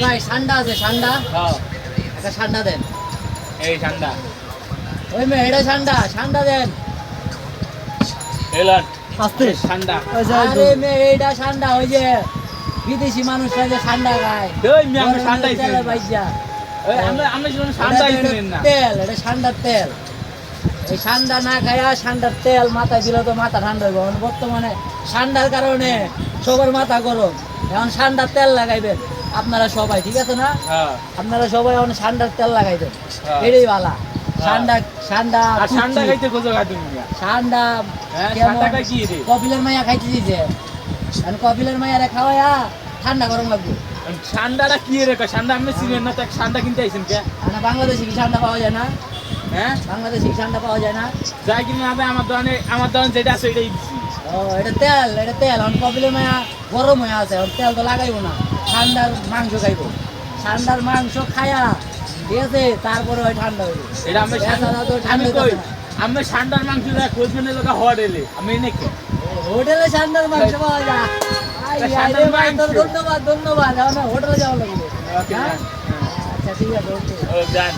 ভাই ঠান্ডা আছে ঠান্ডা হ্যাঁ। একটা ঠান্ডা দেন। এই ঠান্ডা ওই মেয়ে এটা ঠান্ডা ঠান্ডা দেন। এলান আস্তে। ঠান্ডা আরে মেয়ে এটা ঠান্ডা ওই যে বিদেশি মানুষরা যে ঠান্ডা খায়। ওই মেয়ে আমরা ঠান্ডাই তেলে ছিলেন ওই আমরা আমরা ছিলাম ঠান্ডাই এটা- না। তেল এটা ঠান্ডার তেল। এই ঠান্ডা না খায়া ঠান্ডার তেল মাথায় দিলে তো মাথা ঠান্ডা হইব। বর্তমানে ঠান্ডার কারণে সবার মাথা গরম। এখন ঠান্ডার তেল লাগাইবেন। আপনারা সবাই ঠিক আছে না? হ্যাঁ। আপনারা সবাই অনেক ঠান্ডার তেল লাগাইবেন। হ্যাঁ। এটাই ভালা ঠান্ডা ঠান্ডা ঠান্ডা খাইতে খোঁজো ঠান্ডা হ্যাঁ কপিলের মাইয়া খাইতে দিছে। এখন কপিলের মাইয়ারে খাওয়ায়া ঠান্ডা গরম লাগবে। ঠান্ডাটা কি রে কয়? ঠান্ডা আপনি ছিলেন না তাক ঠান্ডা কিনতে আইছেন কে? আর বাংলাদেশে কি ঠান্ডা পাওয়া যায় না? হ্যাঁ? বাংলাদেশে ঠান্ডা পাওয়া যায় না? যা কিনে আমার দোকানে আমার দোকান যেটা আছে এটাই দিছি। ও এটা তেল এটা তেল। কপিলের মায়া গরম হয়ে আছে তেল তো লাগাইবো না। ঠান্ডার মাংস খাইবো। ঠান্ডার মাংস খায়া ঠিক আছে তারপরে ওই ঠান্ডা হইবে এটা আমি তো আমি ঠান্ডা কই? আমি ঠান্ডার মাংস দেখ খোঁজবেন লোক হট এলে আমি এনে কে? হোটেলে ঠান্ডার মাংস পাওয়া যায়। ধন্যবাদ ধন্যবাদ। এখন হোটেলে যাওয়া লাগবে। হ্যাঁ? আচ্ছা ঠিক আছে ওকে। ও জান